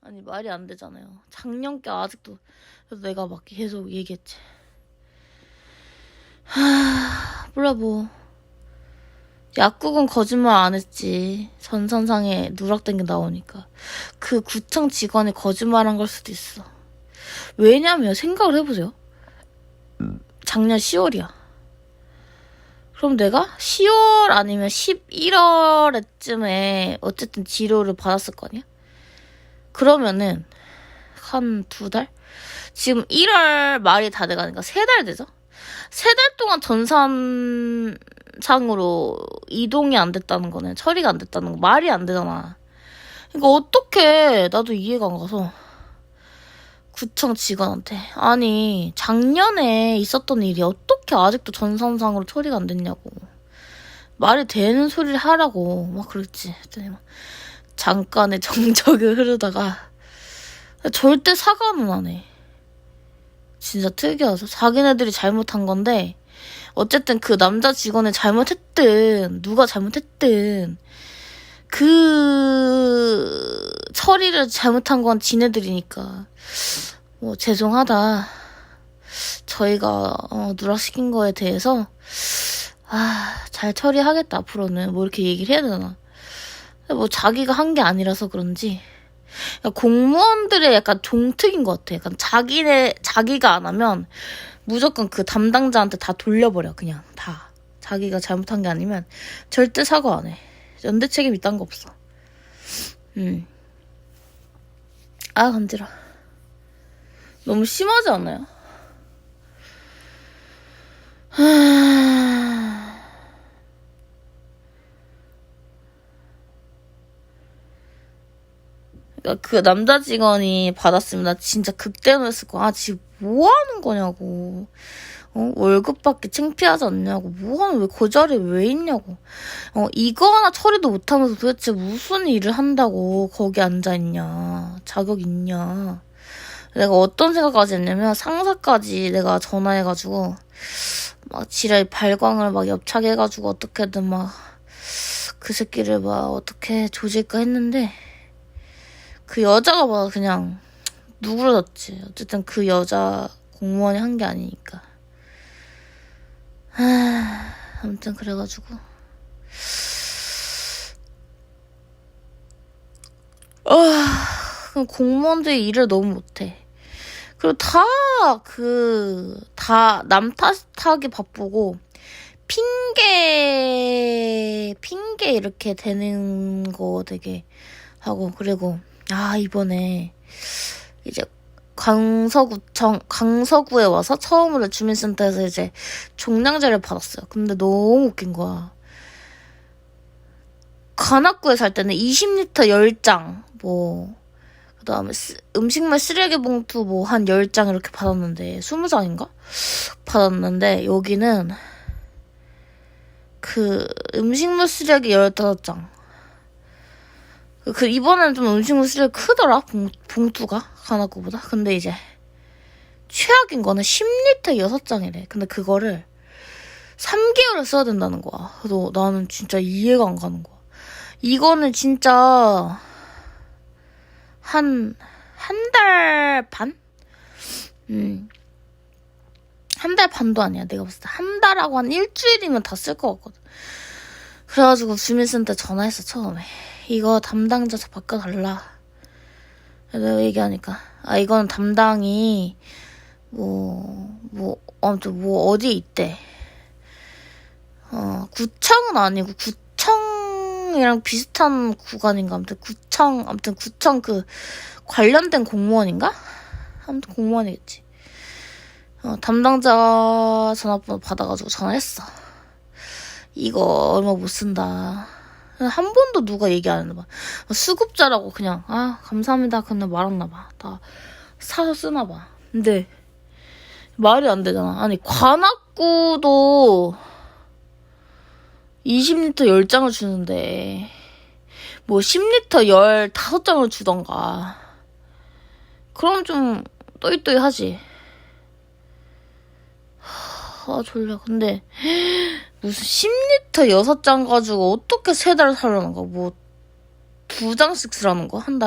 아니 말이 안 되잖아요. 작년께 아직도 그래서 내가 막 계속 얘기했지. 하 몰라 뭐 약국은 거짓말 안 했지. 전산상에 누락된 게 나오니까 그 구청 직원이 거짓말한 걸 수도 있어. 왜냐면 생각을 해보세요. 작년 10월이야. 그럼 내가 10월 아니면 11월에쯤에 어쨌든 치료를 받았을 거 아니야? 그러면은 한 두 달? 지금 1월 말이 다 돼가니까 세 달 되죠? 세 달 동안 전산상으로 이동이 안 됐다는 거는 처리가 안 됐다는 거 말이 안 되잖아. 그러니까 어떻게 나도 이해가 안 가서 구청 직원한테 아니 작년에 있었던 일이 어떻게 아직도 전산상으로 처리가 안 됐냐고 말이 되는 소리를 하라고 막 그랬지 했더니 막 잠깐의 정적이 흐르다가 절대 사과는 안 해. 진짜 특이하죠. 자기네들이 잘못한 건데 어쨌든 그 남자 직원이 잘못했든 누가 잘못했든 그 처리를 잘못한 건 지네들이니까 뭐 죄송하다. 저희가 어, 누락시킨 거에 대해서 아 잘 처리하겠다 앞으로는 뭐 이렇게 얘기를 해야 되나. 뭐 자기가 한 게 아니라서 그런지 공무원들의 약간 종특인 것 같아. 약간 자기네 자기가 안 하면 무조건 그 담당자한테 다 돌려버려 그냥 다. 자기가 잘못한 게 아니면 절대 사과 안 해. 연대 책임 이딴 거 없어. 음. 아 간지러. 너무 심하지 않아요? 그러니까 그 남자 직원이 받았으면 나 진짜 극대노했을 거야. 아, 지금 뭐 하는 거냐고. 어? 월급 받기 창피하지 않냐고. 뭐 하는, 왜그 자리에 왜 있냐고. 어, 이거 하나 처리도 못하면서 도대체 무슨 일을 한다고 거기 앉아있냐. 자격 있냐. 내가 어떤 생각까지 했냐면 상사까지 내가 전화해가지고 막 지랄 발광을 막 엽차게 해가지고 어떻게든 막 그 새끼를 막 어떻게 조질까 했는데 그 여자가 막 그냥 누그러졌지. 어쨌든 그 여자 공무원이 한 게 아니니까. 하, 아무튼 그래가지고. 아, 공무원들이 일을 너무 못해. 그리고 다, 그, 다 남 탓하기 바쁘고, 핑계, 핑계 이렇게 되는 거 되게 하고, 그리고, 아, 이번에, 이제, 강서구청, 강서구에 와서 처음으로 주민센터에서 이제 종량제를 받았어요. 근데 너무 웃긴 거야. 관악구에 살 때는 20리터 10장, 뭐, 그 다음에 음식물 쓰레기 봉투 뭐 한 10장 이렇게 받았는데, 20장인가? 받았는데, 여기는 그 음식물 쓰레기 15장. 그 이번에는 좀 음식물 쓰레기 크더라? 봉, 봉투가? 가나거보다? 근데 이제 최악인 거는 10리터 6장이래. 근데 그거를 3개월을 써야 된다는 거야. 그래서 나는 진짜 이해가 안 가는 거야. 이거는 진짜 한 한 달 반? 음. 한 달 반도 아니야. 내가 봤을 때 한 달하고 한 일주일이면 다 쓸 것 같거든. 그래가지고 주민센터 전화했어 처음에 이거 담당자 저 바꿔달라. 내가 얘기하니까, 아, 이건 담당이, 뭐, 뭐, 아무튼 뭐, 어디 있대. 어, 구청은 아니고, 구청이랑 비슷한 구간인가? 아무튼 구청, 아무튼 구청 그, 관련된 공무원인가? 아무튼 공무원이겠지. 어, 담당자 전화번호 받아가지고 전화했어. 이거 얼마 못 쓴다. 한 번도 누가 얘기 안 했나 봐. 수급자라고 그냥 아 감사합니다 근데 말았나 봐. 다 사서 쓰나 봐. 근데 말이 안 되잖아. 아니 관악구도 20리터 10장을 주는데 뭐 10리터 15장을 주던가. 그럼 좀 또이또이 하지. 아 졸려. 근데 무슨 10리터 6장 가지고 어떻게 세달 살라는 거야? 뭐, 두 장씩 쓰라는 거? 한 달?